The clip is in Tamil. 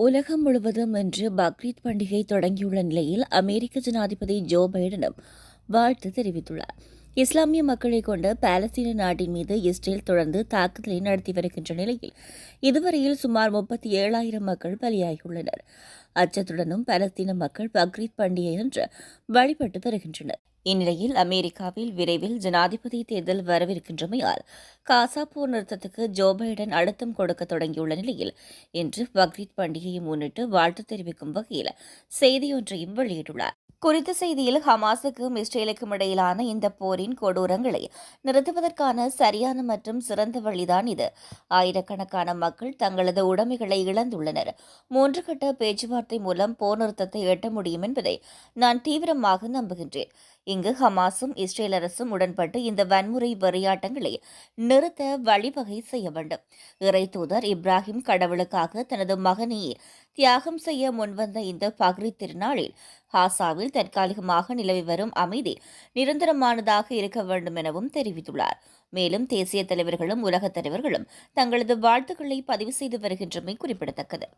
உலகம் முழுவதும் இன்று பக்ரீத் பண்டிகை தொடங்கியுள்ள நிலையில் அமெரிக்க ஜனாதிபதி ஜோ பைடனும் வாழ்த்து தெரிவித்துள்ளார். இஸ்லாமிய மக்களை கொண்ட பாலஸ்தீன நாட்டின் மீது இஸ்ரேல் தொடர்ந்து தாக்குதலை நடத்தி வருகின்ற நிலையில் இதுவரையில் சுமார் முப்பத்தி ஏழாயிரம் மக்கள் பலியாகியுள்ளனர். அச்சத்துடனும் பாலஸ்தீன மக்கள் பக்ரீத் பண்டிகை என்று வழிபட்டு வருகின்றனர். இந்நிலையில் அமெரிக்காவில் விரைவில் ஜனாதிபதி தேர்தல் வரவிருக்கின்றமையால் காசா போர் நிறுத்தத்துக்கு ஜோ பைடன் அழுத்தம் கொடுக்க தொடங்கியுள்ள நிலையில் இன்று பக்ரீத் பண்டிகையை முன்னிட்டு வாழ்த்து தெரிவிக்கும் வகையில் செய்தியொன்றையும் வெளியிட்டுள்ளார். குறித்த செய்தியில் ஹமாஸுக்கும் இஸ்ரேலுக்கும் இடையிலான இந்த போரின் கொடூரங்களை நிறுத்துவதற்கான சரியான மற்றும் சிறந்த வழிதான் இது. ஆயிரக்கணக்கான மக்கள் தங்களது உடைமைகளை இழந்துள்ளனர். மூன்று கட்ட பேச்சுவார்த்தை மூலம் போர் நிறுத்தத்தை எட்ட முடியும் என்பதை நான் தீவிரமாக நம்புகின்றேன். இங்கு ஹமாஸும் இஸ்ரேல் அரசும் உடன்பட்டு இந்த வன்முறை வெறியாட்டங்களை நிறுத்த வழிவகை செய்ய வேண்டும். இறை தூதர் இப்ராஹிம் கடவுளுக்காக தனது மகனையே தியாகம் செய்ய முன்வந்த இந்த பக்ரீத் திருநாளில் ஹாசாவில் தற்காலிகமாக நிலவி வரும் அமைதி நிரந்தரமானதாக இருக்க வேண்டும் எனவும் தெரிவித்துள்ளார். மேலும் தேசிய தலைவர்களும் உலகத் தலைவர்களும் தங்களது வாழ்த்துக்களை பதிவு செய்து வருகின்றமை குறிப்பிடத்தக்கது.